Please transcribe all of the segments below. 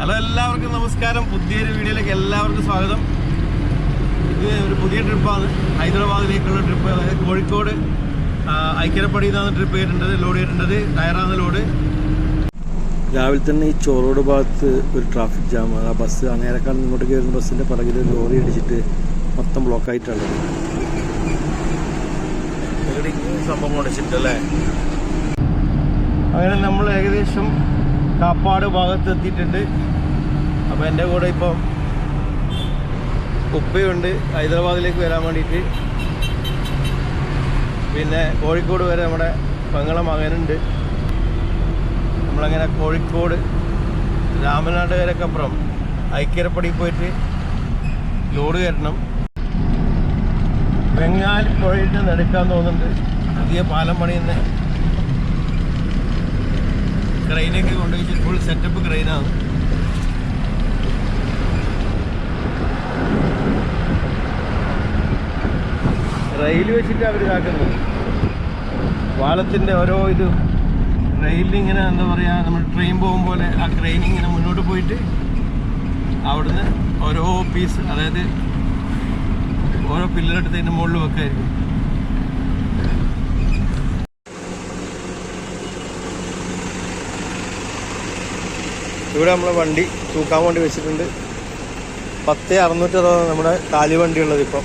Hello എല്ലാവർക്കും നമസ്കാരം. പുതിയൊരു വീഡിയോയിലേക്ക് എല്ലാവർക്കും സ്വാഗതം. ഇത് ഒരു പുതിയ ട്രിപ്പാണ്. ഹൈദരാബാദിലേക്കുള്ള ട്രിപ്പ് അതായത് കോഴിക്കോട് ഐക്യരപ്പടിയിൽ നിന്നാണ് ട്രിപ്പ് ചെയ്തിട്ടുണ്ടത് ലോഡ് ചെയ്തിട്ടുണ്ടത് ടയറാണ് ലോഡ് രാവിലെ തന്നെ ഈ ചോറോട് ഭാഗത്ത് ഒരു ട്രാഫിക് ജാം ആ ബസ് അങ്ങേരക്കാട് ഇങ്ങോട്ട് കയറുന്ന ബസ്സിന്റെ പിറകിൽ ലോറി അടിച്ചിട്ട് മൊത്തം ബ്ലോക്ക് ആയിട്ടാണ്. സംഭവം? അടിച്ചിട്ടല്ലേ? അങ്ങനെ നമ്മൾ ഏകദേശം കാപ്പാട് ഭാഗത്ത് എത്തിയിട്ടുണ്ട്. അപ്പോൾ എന്റെ കൂടെ ഇപ്പം ഉപ്പയുണ്ട്. ഹൈദരാബാദിലേക്ക് വരാൻ വേണ്ടിയിട്ട്. പിന്നെ കോഴിക്കോട് വരെ നമ്മുടെ പെങ്ങളെ മകനുണ്ട്. നമ്മളങ്ങനെ കോഴിക്കോട് രാമനാട് വരെയൊക്കെ അപ്പുറം ഐക്യരപ്പടി പോയിട്ട് ലോഡ് കയറ്റണം ബംഗാൾ പുഴയിട്ട് നടക്കാൻ തോന്നുന്നുണ്ട്. പുതിയ പാലം പണിയുന്ന ക്രെയിനൊക്കെ കൊണ്ടുപോയി ഫുൾ സെറ്റപ്പ് ക്രെയിനാണ് റെയിൽ വെച്ചിട്ട് അവർ ഇതാക്കുന്നത് വാളത്തിന്റെ ഓരോ ഇത് റെയിലിങ്ങനെ എന്താ പറയുക നമ്മൾ ട്രെയിൻ പോകും പോലെ ആ ക്രെയിൻ ഇങ്ങനെ മുന്നോട്ട് പോയിട്ട് അവിടുന്ന് ഓരോ പീസ് അതായത് ഓരോ പില്ലറെടുത്ത് അതിന്റെ മുകളിൽ വെക്കായിരിക്കും. ഇവിടെ നമ്മളെ വണ്ടി തൂക്കാൻ വേണ്ടി വെച്ചിട്ടുണ്ട്. പത്ത് അറുന്നൂറ്റി അറുപത് നമ്മുടെ കാലി വണ്ടി ഉള്ളത് ഇപ്പം.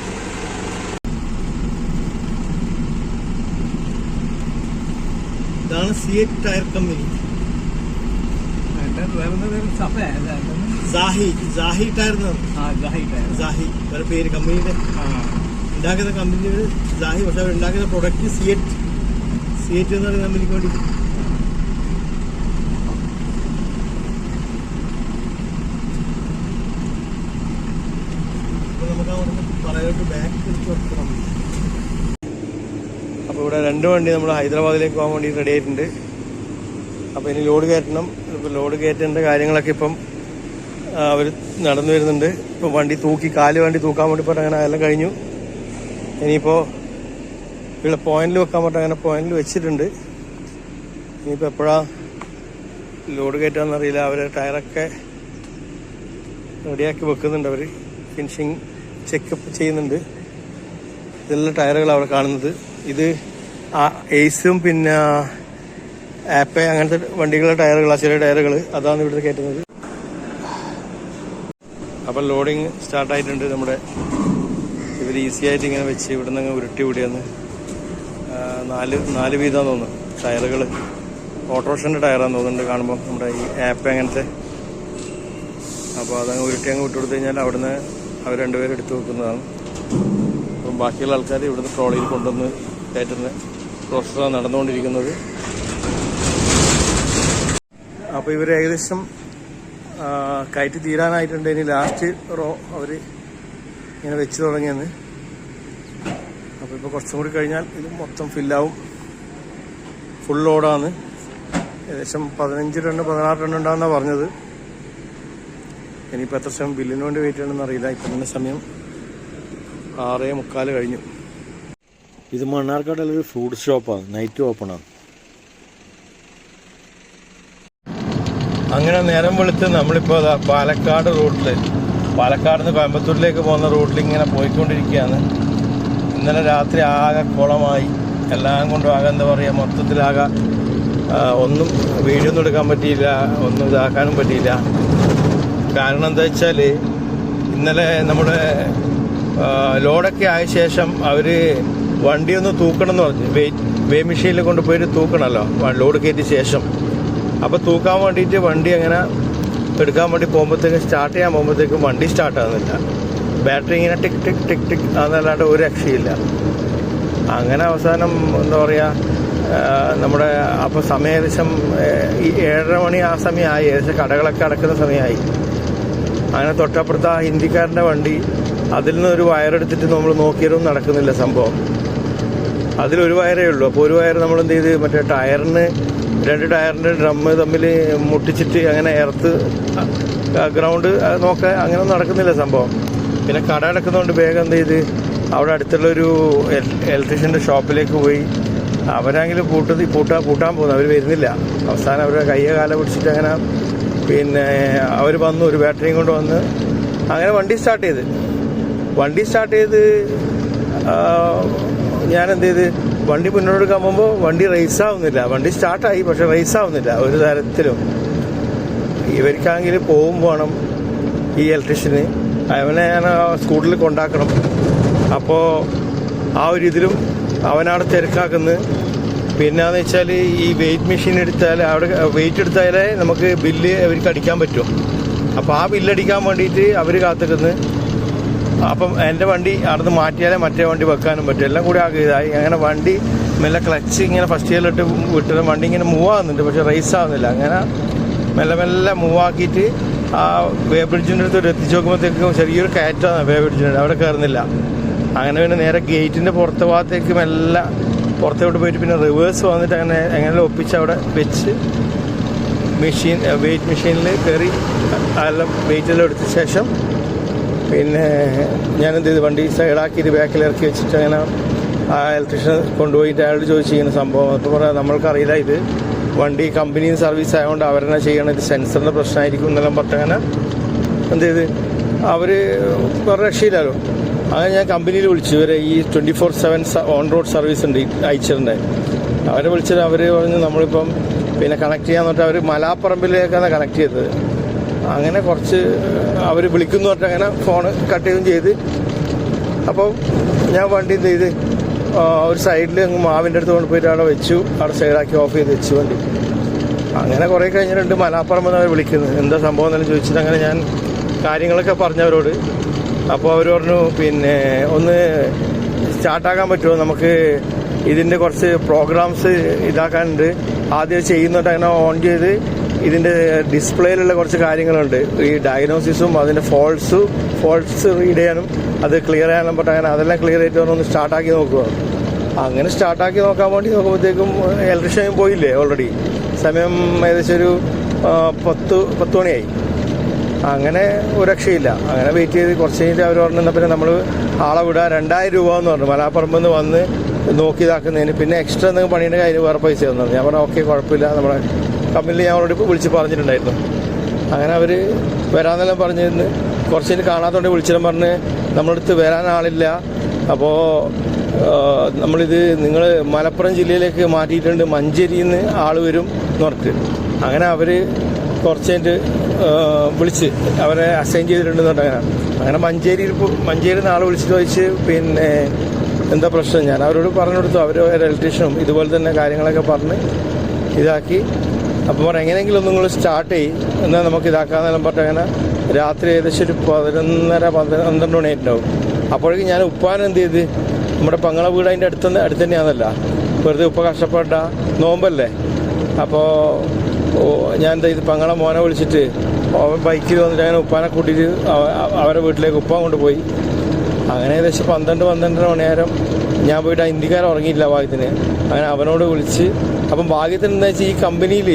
ഇതാണ് സിയറ്റ് ടയർ കമ്പനി സാഹി സാഹി ടയർ സാഹി വേറെ പേര് കമ്പനിയുടെ ഉണ്ടാക്കുന്ന കമ്പനിയുടെ സാഹി പക്ഷെ അവർ ഉണ്ടാക്കുന്ന പ്രൊഡക്റ്റ് സിയറ്റ് സിയറ്റ് എന്ന് പറയുന്ന കമ്പനിക്ക് വേണ്ടി അപ്പോൾ നമുക്ക് ബാക്ക് അപ്പോൾ ഇവിടെ രണ്ട് വണ്ടി നമ്മൾ ഹൈദരാബാദിലേക്ക് പോകാൻ വേണ്ടി റെഡി ആയിട്ടുണ്ട്. അപ്പോൾ ഇനി ലോഡ് കയറ്റണം. ഇപ്പോൾ ലോഡ് കയറ്റേണ്ട കാര്യങ്ങളൊക്കെ ഇപ്പം അവർ നടന്നു വരുന്നുണ്ട്. ഇപ്പോൾ വണ്ടി തൂക്കി കാൽ വണ്ടി തൂക്കാൻ വേണ്ടി പറഞ്ഞ അങ്ങനെ എല്ലാം കഴിഞ്ഞു. ഇനിയിപ്പോൾ ഇവിടെ പോയിന്റിൽ വെക്കാൻ പറ്റും അങ്ങനെ പോയിന്റിൽ വെച്ചിട്ടുണ്ട്. ഇനിയിപ്പോൾ എപ്പോഴാ ലോഡ് കയറ്റാന്നറിയില്ല അവർ ടയറൊക്കെ റെഡിയാക്കി വെക്കുന്നുണ്ട് അവർ ഫിനിഷിങ് ചെക്കപ്പ് ചെയ്യുന്നുണ്ട്. ഇതെല്ലാം ടയറുകൾ അവിടെ കാണുന്നത്. ഇത് എയ്സും പിന്നെ ആപ്പ അങ്ങനത്തെ വണ്ടികളുടെ ടയറുകളാണ് ചെറിയ ടയറുകൾ അതാണ് ഇവിടുത്തെ കയറ്റുന്നത്. അപ്പം ലോഡിങ് സ്റ്റാർട്ടായിട്ടുണ്ട് നമ്മുടെ. ഇവർ ഈസി ആയിട്ട് ഇങ്ങനെ വെച്ച് ഇവിടെ നിന്ന് ഉരുട്ടി വിടിയെന്ന് നാല് നാല് വീതം തോന്നുന്നു. ടയറുകൾ ഓട്ടോറിക്ഷന്റെ ടയറാന്ന് തോന്നുന്നുണ്ട് കാണുമ്പോൾ നമ്മുടെ ഈ ആപ്പ് അങ്ങനത്തെ. അപ്പോൾ അതങ്ങ് ഉരുട്ടി അങ്ങ് വിട്ടു കൊടുത്തു കഴിഞ്ഞാൽ അവിടുന്ന് അവർ രണ്ടുപേരും എടുത്തു വെക്കുന്നതാണ്. അപ്പം ബാക്കിയുള്ള ആൾക്കാർ ഇവിടുന്ന് ട്രോളിയിൽ കൊണ്ടുവന്ന് കയറ്റുന്ന പ്രോസസ്സാണ് നടന്നുകൊണ്ടിരിക്കുന്നത്. അപ്പോൾ ഇവർ ഏകദേശം കയറ്റി തീരാനായിട്ടുണ്ട്. ഇനി ലാസ്റ്റ് റോ അവർ ഇങ്ങനെ വെച്ച് തുടങ്ങിയെന്ന്. അപ്പോൾ ഇപ്പോൾ കുറച്ചും കൂടി കഴിഞ്ഞാൽ ഇത് മൊത്തം ഫില്ലാവും ഫുൾ ലോഡാണ് ഏകദേശം പതിനഞ്ച് രണ്ട് പതിനാറ് ടണ്ണ് ഉണ്ടാകുന്നാണ് പറഞ്ഞത്. ഇനിയിപ്പോൾ എത്ര സമയം ബില്ലിന് വേണ്ടി വെയിറ്റ് ചെയ്യണമെന്ന് അറിയില്ല. ഇപ്പം തന്നെ സമയം ആറേ മുക്കാൽ കഴിഞ്ഞു. ഇത് മണ്ണാർക്കാടുള്ള ഒരു ഫ്രൂട്ട് ഷോപ്പാണ് നൈറ്റ് ഓപ്പണാണ് അങ്ങനെ നേരം വെളുത്ത് നമ്മളിപ്പോൾ പാലക്കാട് റോഡിൽ പാലക്കാട് നിന്ന് കോയമ്പത്തൂരിലേക്ക് പോകുന്ന റോഡിൽ ഇങ്ങനെ പോയിക്കൊണ്ടിരിക്കുകയാണ്. ഇന്നലെ രാത്രി ആകെ കുളമായി. എല്ലാം കൊണ്ടും ആകെ എന്താ പറയുക മൊത്തത്തിലാകെ ഒന്നും വീഡിയോ ഒന്നും എടുക്കാൻ പറ്റിയില്ല ഒന്നും ഇതാക്കാനും പറ്റിയില്ല. കാരണം എന്താ വെച്ചാൽ ഇന്നലെ നമ്മുടെ ലോഡൊക്കെ ആയ ശേഷം അവർ വണ്ടി ഒന്ന് തൂക്കണം എന്ന് പറഞ്ഞു. വെയിറ്റ് വേ മെഷീനിൽ കൊണ്ടുപോയിട്ട് തൂക്കണമല്ലോ ലോഡ് കയറ്റിയ ശേഷം. അപ്പോൾ തൂക്കാൻ വേണ്ടിയിട്ട് വണ്ടി അങ്ങനെ എടുക്കാൻ വേണ്ടി പോകുമ്പോഴത്തേക്കും സ്റ്റാർട്ട് ചെയ്യാൻ പോകുമ്പോഴത്തേക്കും വണ്ടി സ്റ്റാർട്ടാകുന്നില്ല ബാറ്ററി ഇങ്ങനെ ടിക് ടിക് ടിക് ടിക് അതല്ലാണ്ട് ഒരു രക്ഷയില്ല. അങ്ങനെ അവസാനം എന്താ പറയുക നമ്മുടെ അപ്പോൾ സമയം ഏകദേശം ഏഴര മണി ആ സമയമായി. ഏകദേശം കടകളൊക്കെ അടക്കുന്ന സമയമായി. അങ്ങനെ തൊട്ടപ്പുറത്ത് ആ ഹിന്ദിക്കാരന്റെ വണ്ടി അതിൽ ഒരു വയറെടുത്തിട്ട് നമ്മൾ നോക്കിയതും നടക്കുന്നില്ല സംഭവം. അതിലൊരു വയറേ ഉള്ളൂ. അപ്പോൾ ഒരു വയർ നമ്മൾ എന്ത് ചെയ്ത്? മറ്റേ ടയറിന് രണ്ട് ടയറിന്റെ ഡ്രമ്മ് തമ്മിൽ മുട്ടിച്ചിട്ട് അങ്ങനെ എർത്ത് ഗ്രൗണ്ട് നോക്കാൻ അങ്ങനെ നടക്കുന്നില്ല സംഭവം. പിന്നെ കട അടക്കുന്നതുകൊണ്ട് വേഗം എന്ത് ചെയ്ത്? അവിടെ അടുത്തുള്ള ഒരു ഇലക്ട്രീഷ്യന്റെ ഷോപ്പിലേക്ക് പോയി. അവരാണെങ്കിൽ പൂട്ടത്തി പൂട്ടാ പൂട്ടാൻ പോകുന്നു. അവർ വരുന്നില്ല. അവസാനം അവരുടെ കയ്യെ കാല പിടിച്ചിട്ട് അങ്ങനെ പിന്നെ അവർ വന്നു ഒരു ബാറ്ററിയും കൊണ്ട് വന്ന്. അങ്ങനെ വണ്ടി സ്റ്റാർട്ട് ചെയ്ത്. വണ്ടി സ്റ്റാർട്ട് ചെയ്ത് ഞാൻ എന്ത് ചെയ്ത് വണ്ടി മുന്നോട്ട് പോകുമ്പോൾ വണ്ടി റേസ് ആവുന്നില്ല. വണ്ടി സ്റ്റാർട്ടായി പക്ഷെ റേസ് ആവുന്നില്ല ഒരു തരത്തിലും. ഇവർക്കാണെങ്കിൽ പോവും വേണം ഈ ഇലക്ട്രീഷ്യന് അവനെ ഞാൻ സ്കൂട്ടറിൽ കൊണ്ടാക്കണം. അപ്പോൾ ആ ഒരു ഇതിലും അവനവിടെ തിരക്കാക്കുന്നത്. പിന്നെന്ന് വെച്ചാൽ ഈ വെയിറ്റ് മെഷീൻ എടുത്താൽ അവിടെ വെയിറ്റ് എടുത്താലേ നമുക്ക് ബില്ല് അവർക്ക് അടിക്കാൻ പറ്റും. അപ്പോൾ ആ ബില്ലടിക്കാൻ വേണ്ടിയിട്ട് അവർ കാത്തിരുന്ന് അപ്പം എന്റെ വണ്ടി അവിടുന്ന് മാറ്റിയാലേ മറ്റേ വണ്ടി വെക്കാനും പറ്റും. എല്ലാം കൂടി ആകെ ഇതായി. അങ്ങനെ വണ്ടി മെല്ലെ ക്ലച്ച് ഇങ്ങനെ ഫസ്റ്റ് ഇയറിലിട്ട് വിട്ടത്. വണ്ടി ഇങ്ങനെ മൂവ് ആകുന്നുണ്ട് പക്ഷെ റേസ് ആവുന്നില്ല. അങ്ങനെ മെല്ലെ മെല്ലെ മൂവ് ആക്കിയിട്ട് ആ വേ ബ്രിഡ്ജിന്റെ അടുത്ത് എത്തിച്ച് നോക്കുമ്പോഴത്തേക്കും ചെറിയൊരു കയറ്റാണ് വേ ബ്രിഡ്ജിന്റെ അവിടെ കയറുന്നില്ല. അങ്ങനെ പിന്നെ നേരെ ഗേറ്റിന്റെ പുറത്തെ ഭാഗത്തേക്ക് മെല്ലെ പുറത്തോട്ട് പോയിട്ട് പിന്നെ റിവേഴ്സ് വന്നിട്ട് അങ്ങനെ എങ്ങനെ ഒപ്പിച്ച് അവിടെ വെച്ച് മെഷീൻ വെയിറ്റ് മെഷീനിൽ കയറി അതെല്ലാം വെയിറ്റെല്ലാം എടുത്ത ശേഷം പിന്നെ ഞാനെന്ത് ചെയ്തു? വണ്ടി സൈഡാക്കിയിട്ട് ബാക്കിൽ ഇറക്കി വെച്ചിട്ട് അങ്ങനെ ആ ഇലക്ട്രീഷ്യൻ കൊണ്ടുപോയിട്ട് അയാളോട് ചോദിച്ചു ഇങ്ങനെ സംഭവം. അപ്പോൾ പറയാം നമ്മൾക്കറിയില്ല ഇത്. വണ്ടി കമ്പനി സർവീസ് ആയതുകൊണ്ട് അവരെന്നെ ചെയ്യണം. ഇത് സെൻസറിന്റെ പ്രശ്നമായിരിക്കും എന്നെല്ലാം പറഞ്ഞങ്ങനെ എന്ത് ചെയ്ത്? അവർ വേറെ രക്ഷയില്ലല്ലോ. അങ്ങനെ ഞാൻ കമ്പനിയിൽ വിളിച്ചു. ഇവരെ ഈ twenty four seven on road service ഉണ്ട് അയച്ചിട്ടുണ്ട്. അവരെ വിളിച്ചത് അവർ പറഞ്ഞു നമ്മളിപ്പം പിന്നെ കണക്ട് ചെയ്യാന്ന് പറഞ്ഞിട്ട് അവർ മലാപ്പറമ്പിലേക്കാണ് കണക്ട് ചെയ്തത്. അങ്ങനെ കുറച്ച് അവർ വിളിക്കുന്നു പറഞ്ഞിട്ട് അങ്ങനെ ഫോൺ കട്ട് ചെയ്യുകയും ചെയ്ത്. അപ്പോൾ ഞാൻ വണ്ടി എന്ത് ചെയ്ത് ഒരു സൈഡിൽ അങ്ങ് മാവിന്റെ അടുത്ത് കൊണ്ടുപോയിട്ട് അവിടെ വെച്ചു. അവിടെ സൈഡാക്കി ഓഫ് ചെയ്ത് വെച്ചു വണ്ടി. അങ്ങനെ കുറേ കഴിഞ്ഞിട്ടുണ്ട് മലാപ്പുറം എന്ന് അവർ വിളിക്കുന്നത്. എന്താ സംഭവം എന്നെല്ലാം ചോദിച്ചിട്ട് അങ്ങനെ ഞാൻ കാര്യങ്ങളൊക്കെ പറഞ്ഞവരോട് അപ്പോൾ അവർ പറഞ്ഞു പിന്നെ ഒന്ന് സ്റ്റാർട്ടാക്കാൻ പറ്റുമോ? നമുക്ക് ഇതിന്റെ കുറച്ച് പ്രോഗ്രാംസ് ഇതാക്കാനുണ്ട്. ആദ്യം ചെയ്യുന്നിട്ട് അങ്ങനെ ഓൺ ചെയ്ത് ഇതിന്റെ ഡിസ്പ്ലേയിലുള്ള കുറച്ച് കാര്യങ്ങളുണ്ട്. ഈ ഡയഗ്നോസിസും അതിന്റെ ഫോൾട്സും ഫോൾട്സ് റീഡ് ചെയ്യാനും അത് ക്ലിയർ ചെയ്യാനും പറ്റും അങ്ങനെ അതെല്ലാം ക്ലിയർ ആയിട്ട് ഒന്ന് സ്റ്റാർട്ടാക്കി നോക്കുക അങ്ങനെ സ്റ്റാർട്ടാക്കി നോക്കാൻ വേണ്ടി നോക്കുമ്പോഴത്തേക്കും ഇലക്ട്രീഷ്യൻ പോയില്ലേ ഓൾറെഡി സമയം ഏകദേശം ഒരു പത്ത് പത്ത് മണിയായി. അങ്ങനെ ഒരു രക്ഷയില്ല. അങ്ങനെ വെയിറ്റ് ചെയ്ത് കുറച്ച് കഴിഞ്ഞിട്ട് അവർ പറഞ്ഞു "എന്നാ പിന്നെ നമ്മൾ ആളെ വിടുക രണ്ടായിരം രൂപ എന്ന് പറഞ്ഞു. മലാപ്പുറമ്പിൽ നിന്ന് വന്ന് നോക്കി ഇതാക്കുന്നതിന് പിന്നെ എക്സ്ട്രാ എന്തെങ്കിലും പണിയുടെ കാര്യം വേറെ പൈസ തന്നു. ഞാൻ പറഞ്ഞു ഓക്കെ കുഴപ്പമില്ല. നമ്മുടെ കമ്പനിയിൽ ഞാൻ ഓൾറെഡി വിളിച്ച് പറഞ്ഞിട്ടുണ്ടായിരുന്നു. അങ്ങനെ അവർ വരാന്നെല്ലാം പറഞ്ഞിരുന്ന് കുറച്ച് കഴിഞ്ഞ് കാണാത്തതുകൊണ്ട് വിളിച്ചിട്ട് പറഞ്ഞ് നമ്മളടുത്ത് വരാൻ ആളില്ല. അപ്പോൾ നമ്മളിത് നിങ്ങൾ മലപ്പുറം ജില്ലയിലേക്ക് മാറ്റിയിട്ടുണ്ട്. മഞ്ചേരിയിൽ നിന്ന് ആൾ വരും എന്ന് പറഞ്ഞിട്ട്. അങ്ങനെ അവർ കുറച്ച് കഴിഞ്ഞിട്ട് വിളിച്ച് അവരെ അസൈൻ ചെയ്തിട്ടുണ്ടെന്ന് പറഞ്ഞിട്ട് അങ്ങനെ മഞ്ചേരിയിൽ മഞ്ചേരി മഞ്ചേരിയിൽ വിളിച്ച് ചോദിച്ച് പിന്നെ എന്താ പ്രശ്നം? ഞാൻ അവരോട് പറഞ്ഞു കൊടുത്തു അവർ ഇലക്ട്രീഷ്യനും ഇതുപോലെ തന്നെ കാര്യങ്ങളൊക്കെ പറഞ്ഞ് ഇതാക്കി. അപ്പോൾ പറഞ്ഞു എങ്ങനെയെങ്കിലും ഒന്ന് നിങ്ങൾ സ്റ്റാർട്ട് ചെയ്യും. എന്നാൽ നമുക്ക് ഇതാക്കാന്നെല്ലാം പറഞ്ഞു അങ്ങനെ രാത്രി ഏകദേശം ഒരു പതിനൊന്നര പന്ത്രണ്ട് മണിയായിട്ടുണ്ടാവും അപ്പോഴേക്കും ഞാൻ ഉപ്പാൻ എന്ത് ചെയ്ത്? നമ്മുടെ പങ്ങള വീട് അതിന്റെ അടുത്ത് അടുത്ത് വെറുതെ ഉപ്പ കഷ്ടപ്പെട്ട നോമ്പല്ലേ? അപ്പോൾ ഞാൻ എന്താ ഇത് പങ്ങളെ മോനെ വിളിച്ചിട്ട് ബൈക്കിൽ വന്നിട്ട് അങ്ങനെ ഉപ്പാനെ കൂട്ടിയിട്ട് അവരെ വീട്ടിലേക്ക് ഉപ്പാൻ കൊണ്ടുപോയി. അങ്ങനെ ഏകദേശം പന്ത്രണ്ട് പന്ത്രണ്ടര മണിയാരം ഞാൻ പോയിട്ട് ആ ഇന്ത്യക്കാരൻ ഉറങ്ങിയില്ല ഭാഗ്യത്തിന്. അങ്ങനെ അവനോട് വിളിച്ച് അപ്പം ഭാഗ്യത്തിന് എന്താ വെച്ചാൽ ഈ കമ്പനിയിൽ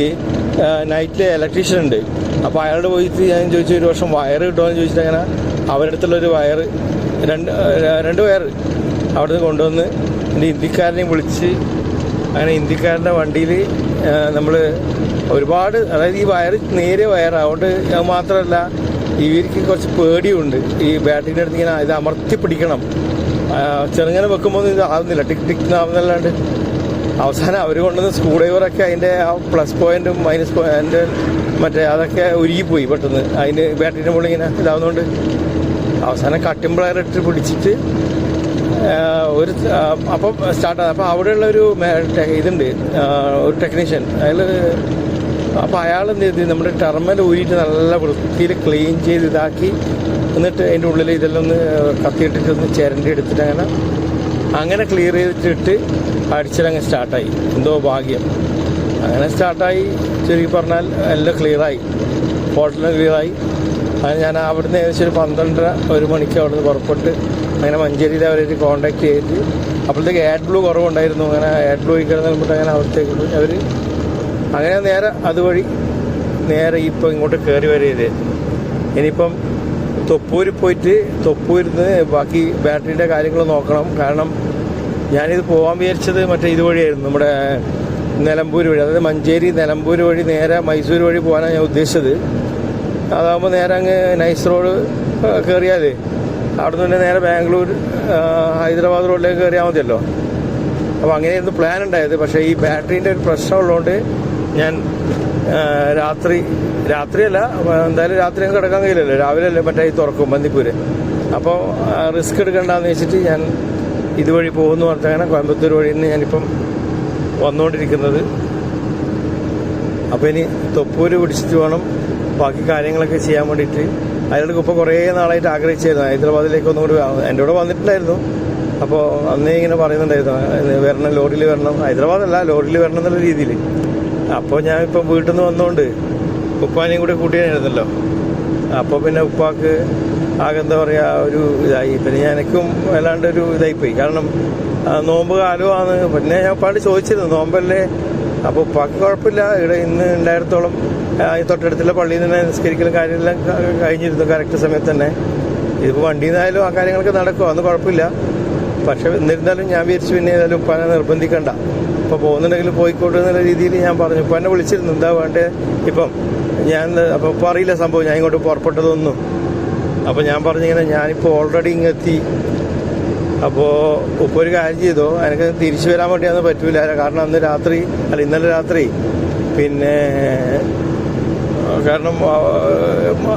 നൈറ്റിൽ ഇലക്ട്രീഷ്യൻ ഉണ്ട്. അപ്പോൾ അയാളോട് പോയിട്ട് ഞാൻ ചോദിച്ചു ഒരു വർഷം വയർ കിട്ടുമോ എന്ന് ചോദിച്ചിട്ട് അങ്ങനെ അവരുടെ അടുത്തുള്ളൊരു വയർ രണ്ട് രണ്ട് വയർ അവിടുന്ന് കൊണ്ടുവന്ന് എന്റെ ഹിന്ദിക്കാരനെയും വിളിച്ച് അങ്ങനെ ഇന്ത്യക്കാരന്റെ വണ്ടിയിൽ നമ്മൾ ഒരുപാട് അതായത് ഈ വയർ നേരെ വയറാവുകൊണ്ട് അത് മാത്രമല്ല ഇവർക്ക് കുറച്ച് പേടിയുണ്ട്. ഈ ബാറ്ററിന്റെ അടുത്ത് ഇങ്ങനെ ഇത് അമർത്തി പിടിക്കണം. ചെറുങ്ങനെ വെക്കുമ്പോൾ ഇത് ആവുന്നില്ല. ടിക് ടിക് ആവുന്നല്ലാണ്ട് അവസാനം അവർ കൊണ്ടുവന്ന സ്ക്രൂ ഡ്രൈവറൊക്കെ അതിന്റെ ആ പ്ലസ് പോയിന്റും മൈനസ് പോയിന്റ് മറ്റേ അതൊക്കെ ഉരുകിപ്പോയി പെട്ടെന്ന്. അതിന് ബാറ്ററിന്റെ മുകളിൽ ഇങ്ങനെ ഇതാവുന്നതുകൊണ്ട് അവസാനം കട്ടിംബ്ലയർ ഇട്ട് പിടിച്ചിട്ട് ഒരു അപ്പം സ്റ്റാർട്ട് അപ്പം അവിടെയുള്ള ഒരു ഇതുണ്ട്. ഒരു ടെക്നീഷ്യൻ അയാൾ അപ്പോൾ അയാൾ എന്ത് ചെയ്ത് നമ്മുടെ ടെർമൽ ഊരിയിട്ട് നല്ല വൃത്തിയിൽ ക്ലീൻ ചെയ്ത് ഇതാക്കി എന്നിട്ട് അതിന്റെ ഉള്ളിൽ ഇതെല്ലാം ഒന്ന് കത്തിയിട്ടിട്ട് ഒന്ന് ചിരണ്ടി എടുത്തിട്ട് അങ്ങനെ അങ്ങനെ ക്ലിയർ ചെയ്തിട്ടിട്ട് അടിച്ചിലങ്ങ് സ്റ്റാർട്ടായി എന്തോ ഭാഗ്യം. അങ്ങനെ സ്റ്റാർട്ടായി ചുരുക്കി പറഞ്ഞാൽ എല്ലാം ക്ലിയറായി ഹോട്ടലും ക്ലിയറായി അത് ഞാൻ അവിടുന്ന് ഏകദേശം ഒരു പന്ത്രണ്ടര ഒരു മണിക്ക് അവിടുന്ന് പുറപ്പെട്ട് അങ്ങനെ മഞ്ചേരിയിൽ അവരായിട്ട് കോൺടാക്ട് ചെയ്തിട്ട് അപ്പോഴത്തേക്ക് ആഡ് ബ്ലൂ കുറവുണ്ടായിരുന്നു. അങ്ങനെ ആഡ് ബ്ലൂ കിടന്നിട്ട് അങ്ങനെ അവിടത്തേക്ക് പോയി അവർ അങ്ങനെ നേരെ അതുവഴി നേരെ ഇപ്പോൾ ഇങ്ങോട്ട് കയറി വരികയത് ഇനിയിപ്പം തൊപ്പൂരിൽ പോയിട്ട് തൊപ്പൂരിൽ നിന്ന് ബാക്കി ബാറ്ററിയുടെ കാര്യങ്ങൾ നോക്കണം. കാരണം ഞാനിത് പോകാൻ വിചാരിച്ചത് മറ്റേ ഇതുവഴിയായിരുന്നു നമ്മുടെ നിലമ്പൂർ വഴി. അതായത് മഞ്ചേരി നിലമ്പൂർ വഴി നേരെ മൈസൂർ വഴി പോകാനാണ് ഞാൻ ഉദ്ദേശിച്ചത്. അതാകുമ്പോൾ നേരെ അങ്ങ് നൈസ് റോഡ് കയറിയാൽ അവിടെ തന്നെ നേരെ ബാംഗ്ലൂർ ഹൈദരാബാദ് റോഡിലേക്ക് കയറിയാൽ മതിയല്ലോ. അപ്പോൾ അങ്ങനെയായിരുന്നു പ്ലാൻ ഉണ്ടായത്. പക്ഷേ ഈ ബാറ്ററീന്റെ ഒരു പ്രശ്നമുള്ളതുകൊണ്ട് ഞാൻ രാത്രി രാത്രിയല്ല എന്തായാലും രാത്രി ഞങ്ങൾക്ക് കിടക്കാൻ കഴിയില്ലല്ലോ. രാവിലെ അല്ലേ മറ്റേ തുറക്കും ബന്ദിപ്പൂര്. അപ്പോൾ റിസ്ക് എടുക്കണ്ടെന്ന് വെച്ചിട്ട് ഞാൻ ഇതുവഴി പോകുന്നു പറഞ്ഞാൽ കോയമ്പത്തൂർ വഴി നിന്ന് ഞാനിപ്പം വന്നുകൊണ്ടിരിക്കുന്നത് അപ്പോൾ ഇനി തൊപ്പൂര് പിടിച്ചിട്ട് വേണം ബാക്കി കാര്യങ്ങളൊക്കെ ചെയ്യാൻ വേണ്ടിയിട്ട്. അയാൾക്ക് ഇപ്പോൾ കുറേ നാളായിട്ട് ആഗ്രഹിച്ചായിരുന്നു. ഹൈദരാബാദിലേക്ക് ഒന്നും കൂടി എന്റെ കൂടെ വന്നിട്ടുണ്ടായിരുന്നു. അപ്പോൾ അന്നേ ഇങ്ങനെ പറയുന്നുണ്ടായിരുന്നു "ഇത് വരണം ലോറിയിൽ വരണം. ഹൈദരാബാദല്ല ലോറിയിൽ വരണം എന്നുള്ള രീതിയിൽ അപ്പോൾ ഞാൻ ഇപ്പം വീട്ടിൽ നിന്ന് വന്നുകൊണ്ട് ഉപ്പാനെയും കൂടി കൂട്ടിയായിരുന്നല്ലോ. അപ്പോൾ പിന്നെ ഉപ്പാക്ക് ആകെ എന്താ പറയുക ഒരു ഇതായി. പിന്നെ ഞാൻ എനിക്കും വല്ലാണ്ട് ഒരു ഇതായിപ്പോയി. കാരണം നോമ്പ് കാലമാണ്. പിന്നെ ഞാൻ ഉപ്പാണ്ട് ചോദിച്ചിരുന്നു നോമ്പല്ലേ? അപ്പോൾ ഉപ്പാക്ക് കുഴപ്പമില്ല. ഇവിടെ ഇന്ന് ഉണ്ടായിരത്തോളം ഈ തൊട്ടടുത്തുള്ള പള്ളിയിൽ നിന്ന് നിസ്കരിക്കലും കാര്യമെല്ലാം കഴിഞ്ഞിരുന്നു കറക്റ്റ് സമയത്ത് തന്നെ. ഇതിപ്പോൾ വണ്ടിയിൽ നിന്നായാലും ആ കാര്യങ്ങളൊക്കെ നടക്കും അന്ന് കുഴപ്പമില്ല. പക്ഷെ എന്നിരുന്നാലും ഞാൻ വിചാരിച്ചു പിന്നെ ഏതായാലും ഉപ്പാനെ നിർബന്ധിക്കണ്ട. ഇപ്പോൾ പോകുന്നുണ്ടെങ്കിൽ പോയിക്കോട്ടെ എന്നുള്ള രീതിയിൽ ഞാൻ പറഞ്ഞു. ഇപ്പം എന്നെ വിളിച്ചിരുന്നു എന്താ വേണ്ടേ? ഇപ്പം ഞാൻ അപ്പോൾ ഇപ്പോൾ അറിയില്ല സംഭവം ഞാൻ ഇങ്ങോട്ട് പുറപ്പെട്ടതൊന്നും. അപ്പോൾ ഞാൻ പറഞ്ഞിങ്ങനെ ഞാനിപ്പോൾ ഓൾറെഡി ഇങ്ങെത്തി. അപ്പോൾ ഉപ്പ ഒരു കാര്യം ചെയ്തു. എനിക്ക് തിരിച്ചു വരാൻ വേണ്ടിയൊന്നും പറ്റൂല. കാരണം അന്ന് രാത്രി അല്ല ഇന്നലെ രാത്രി. പിന്നെ കാരണം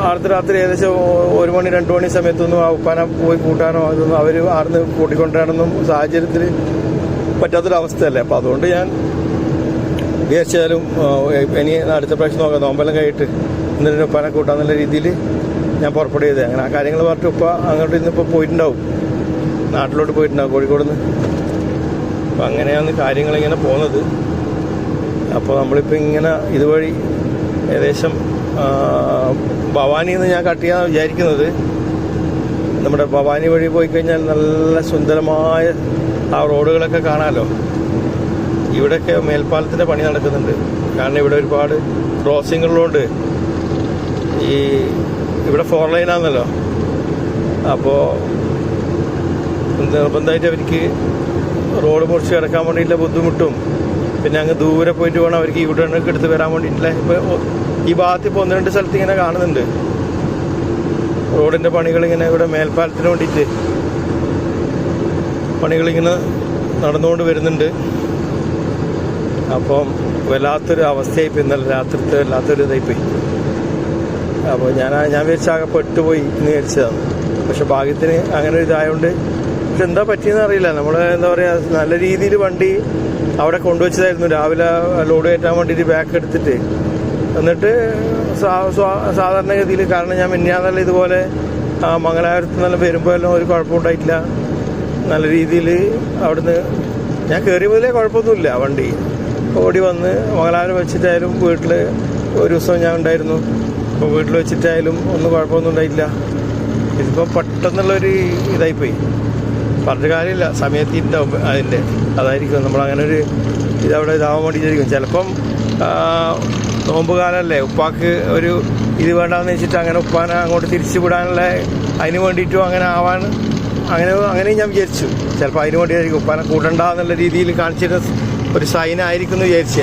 അടുത്ത രാത്രി ഏകദേശം ഒരു മണി രണ്ട് മണി സമയത്തൊന്നും ആ ഉപ്പാനെ പോയി കൂട്ടാനോ അതൊന്നും അവർ ആർന്ന് കൂട്ടിക്കൊണ്ടാണെന്നും സാഹചര്യത്തിൽ പറ്റാത്തൊരവസ്ഥയല്ലേ. അപ്പോൾ അതുകൊണ്ട് ഞാൻ വിചാരിച്ചാലും ഇനി അടുത്ത പ്രാവശ്യം നോക്കാം. നോമ്പെല്ലാം കഴിഞ്ഞിട്ട് ഇന്നലെ ഉപ്പാനെ കൂട്ടാന്നുള്ള രീതിയിൽ ഞാൻ പുറപ്പെടുക ചെയ്തത് അങ്ങനെ ആ കാര്യങ്ങൾ പറഞ്ഞിട്ട് ഉപ്പ അങ്ങോട്ട് ഇന്നിപ്പോൾ പോയിട്ടുണ്ടാവും. നാട്ടിലോട്ട് പോയിട്ടുണ്ടാവും കോഴിക്കോട് നിന്ന് അപ്പം അങ്ങനെയാണ് കാര്യങ്ങളിങ്ങനെ പോകുന്നത് അപ്പോൾ നമ്മളിപ്പോൾ ഇങ്ങനെ ഇതുവഴി ഏകദേശം ഭവാനിയിൽ നിന്ന് ഞാൻ കട്ട് ചെയ്യാൻ വിചാരിക്കുന്നത്. നമ്മുടെ ഭവാനി വഴി പോയി കഴിഞ്ഞാൽ നല്ല സുന്ദരമായ ആ റോഡുകളൊക്കെ കാണാമല്ലോ ഇവിടെയൊക്കെ മേൽപ്പാലത്തിന്റെ പണി നടക്കുന്നുണ്ട്. കാരണം ഇവിടെ ഒരുപാട് ക്രോസിങ്ങുകളുണ്ട് ഈ ഇവിടെ ഫോർ ലൈനാണല്ലോ അപ്പോൾ നിർബന്ധമായിട്ട് അവർക്ക് റോഡ് മുറിച്ച് കിടക്കാൻ വേണ്ടിയിട്ടുള്ള ബുദ്ധിമുട്ടും പിന്നെ അങ്ങ് ദൂരെ പോയിട്ട് വേണം അവർക്ക് ഇവിടെ എടുത്ത് വരാൻ വേണ്ടിയിട്ടുള്ള. ഇപ്പോൾ ഈ ഭാഗത്ത് ഇപ്പോൾ ഒന്ന് രണ്ട് സ്ഥലത്ത് ഇങ്ങനെ കാണുന്നുണ്ട്. റോഡിന്റെ പണികൾ ഇങ്ങനെ ഇവിടെ മേൽപ്പാലത്തിന് വേണ്ടിയിട്ട് പണികളിങ്ങനെ നടന്നുകൊണ്ട് വരുന്നുണ്ട്. അപ്പം വല്ലാത്തൊരു അവസ്ഥയായിപ്പോയി ഇന്നലെ രാത്രിത്തെ വല്ലാത്തൊരു ഇതായിപ്പോയി അപ്പോൾ ഞാൻ ഞാൻ വിചാരിച്ചാകെ പെട്ടുപോയി എന്ന് വിചാരിച്ചതാണ്. പക്ഷെ ഭാഗ്യത്തിന് അങ്ങനെ ഒരു ഇതായതുകൊണ്ട് എന്താ പറ്റിയെന്ന് അറിയില്ല. നമ്മൾ എന്താ പറയുക നല്ല രീതിയിൽ വണ്ടി അവിടെ കൊണ്ടുവച്ചതായിരുന്നു. രാവിലെ ലോഡ് കയറ്റാൻ വേണ്ടിയിട്ട് ബാക്ക് എടുത്തിട്ട്. എന്നിട്ട് സാധാരണഗതിയിൽ കാരണം ഞാൻ മിന്നാന്നല്ല ഇതുപോലെ മംഗലാപുരത്ത് നിന്നെല്ലാം വരുമ്പോൾ എല്ലാം ഒരു കുഴപ്പമുണ്ടായിട്ടില്ല നല്ല രീതിയിൽ അവിടുന്ന് ഞാൻ കയറിയ മുതലേ കുഴപ്പമൊന്നുമില്ല വണ്ടി. ഓടി വന്ന് മംഗലാപുരം വെച്ചിട്ടായാലും വീട്ടിൽ ഒരു ദിവസം ഞാൻ ഉണ്ടായിരുന്നു. അപ്പോൾ വീട്ടിൽ വെച്ചിട്ടായാലും ഒന്നും കുഴപ്പമൊന്നും ഉണ്ടായിട്ടില്ല. ഇതിപ്പോൾ പെട്ടെന്നുള്ളൊരു ഇതായിപ്പോയി. പറഞ്ഞ കാര്യമില്ല. സമയത്തിന്റെ അതിന്റെ അതായിരിക്കും നമ്മളങ്ങനെ ഒരു ഇതവിടെ ഇതാവാൻ വേണ്ടിയിട്ടായിരിക്കും ചിലപ്പം നോമ്പുകാലല്ലേ ഉപ്പാക്ക് ഒരു ഇത് വേണ്ടാന്ന് വെച്ചിട്ട് അങ്ങനെ ഉപ്പാനെ അങ്ങോട്ട് തിരിച്ചു വിടാനുള്ള അതിന് വേണ്ടിയിട്ടും അങ്ങനെ ആവാൻ അങ്ങനെ അങ്ങനെയും ഞാൻ വിചാരിച്ചു. ചിലപ്പോൾ അതിന് വേണ്ടിയായിരിക്കും ഉപ്പാനെ കൂട്ടണ്ട എന്നുള്ള രീതിയിൽ കാണിച്ചിരുന്ന ഒരു സൈനായിരിക്കും എന്ന് വിചാരിച്ചു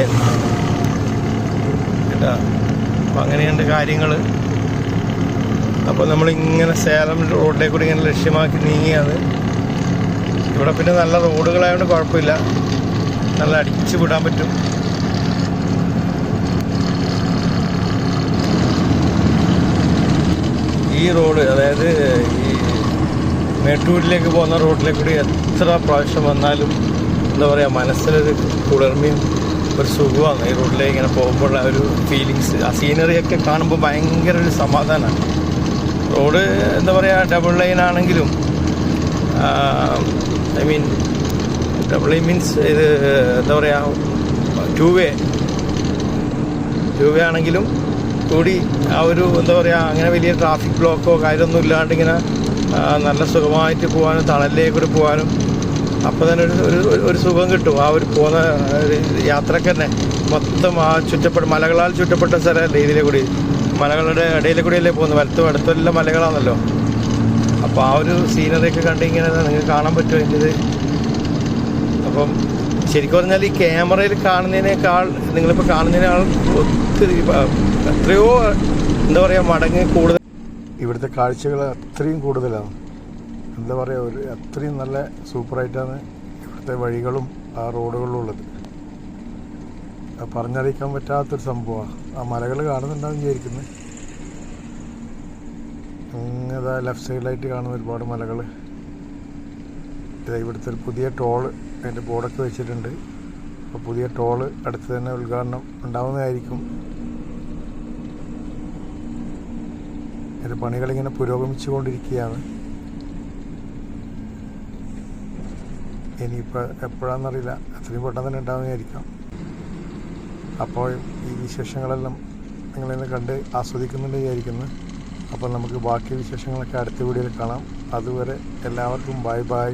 അപ്പം അങ്ങനെയുണ്ട് കാര്യങ്ങൾ അപ്പോൾ നമ്മളിങ്ങനെ സേലം റോഡിലേക്ക് കൂടി ഇങ്ങനെ ലക്ഷ്യമാക്കി നീങ്ങിയാണ്. ഇവിടെ പിന്നെ നല്ല റോഡുകളായതുകൊണ്ട് കുഴപ്പമില്ല. നല്ല അടിച്ചു വിടാൻ പറ്റും. ഈ റോഡ് അതായത് ഈ മേട്ടൂരിലേക്ക് പോകുന്ന റോഡിലേക്ക് കൂടി എത്ര പ്രാവശ്യം വന്നാലും എന്താ പറയുക മനസ്സിലൊരു കുളിർമയും ഒരു സുഖമാണ് ഈ റോഡിലേക്ക് ഇങ്ങനെ പോകുമ്പോഴുള്ള ഒരു ഫീലിങ്സ് ആ സീനറിയൊക്കെ കാണുമ്പോൾ ഭയങ്കര ഒരു സമാധാനമാണ്. റോഡ് എന്താ പറയുക ഡബിൾ ലൈൻ ആണെങ്കിലും I mean double E means ഇത് എന്താ പറയുക ടു വേ ടു വേ ആണെങ്കിലും കൂടി ആ ഒരു എന്താ പറയുക അങ്ങനെ വലിയ ട്രാഫിക് ബ്ലോക്കോ കാര്യമൊന്നും ഇല്ലാണ്ട് ഇങ്ങനെ നല്ല സുഖമായിട്ട് പോകാനും തണലിലേക്ക് കൂടി പോകാനും അപ്പോൾ തന്നെ ഒരു ഒരു സുഖം കിട്ടും. ആ ഒരു പോകുന്ന യാത്രയ്ക്ക് തന്നെ മൊത്തം ആ ചുറ്റപ്പെട്ട മലകളാൽ ചുറ്റപ്പെട്ട സ്ഥലമല്ലേ ഇതിലെ കൂടി? മലകളുടെ ഇടയിലെ കൂടിയല്ലേ പോകുന്നത്? വലത്തും അടുത്തെല്ലാം മലകളാണല്ലോ. അപ്പോൾ ആ ഒരു സീനറിയൊക്കെ കണ്ട് ഇങ്ങനെ നിങ്ങൾക്ക് കാണാൻ പറ്റുമോ എന്റെത് അപ്പം ശരിക്കും പറഞ്ഞാൽ ഈ ക്യാമറയിൽ കാണുന്നതിനേക്കാൾ നിങ്ങളിപ്പോൾ കാണുന്നതിനേക്കാൾ ഒത്തിരി എത്രയോ എന്താ പറയുക മടങ്ങ് കൂടുതൽ. ഇവിടുത്തെ കാഴ്ചകൾ അത്രയും കൂടുതലാണ്. എന്താ പറയുക ഒരു അത്രയും നല്ല സൂപ്പറായിട്ടാണ് ഇവിടുത്തെ വഴികളും ആ റോഡുകളും ഉള്ളത്. പറഞ്ഞറിയിക്കാൻ പറ്റാത്തൊരു സംഭവമാണ്. ആ മലകൾ കാണുന്നുണ്ടാവും വിചാരിക്കുന്നത് ഇങ്ങതാ ലെഫ്റ്റ് സൈഡിലായിട്ട് കാണുന്ന ഒരുപാട് മലകൾ ഇവിടുത്തെ ഒരു പുതിയ ടോൾ അതിന്റെ ബോർഡൊക്കെ വെച്ചിട്ടുണ്ട്. അപ്പോൾ പുതിയ ടോൾ അടുത്ത് തന്നെ ഉദ്ഘാടനം ഉണ്ടാവുന്നതായിരിക്കും. അതിന്റെ പണികളിങ്ങനെ പുരോഗമിച്ചു കൊണ്ടിരിക്കുകയാണ് ഇനിയിപ്പോൾ എപ്പോഴാണെന്നറിയില്ല അത്രയും പെട്ടെന്ന് തന്നെ ഉണ്ടാവുന്നതായിരിക്കാം. അപ്പോൾ ഈ വിശേഷങ്ങളെല്ലാം നിങ്ങളിന്ന് കണ്ട് ആസ്വദിക്കുന്നുണ്ട് വിചാരിക്കുന്നു. അപ്പോൾ നമുക്ക് ബാക്കി വിശേഷങ്ങളൊക്കെ അടുത്ത വീഡിയോയിൽ കാണാം. അതുവരെ എല്ലാവർക്കും ബൈ ബൈ.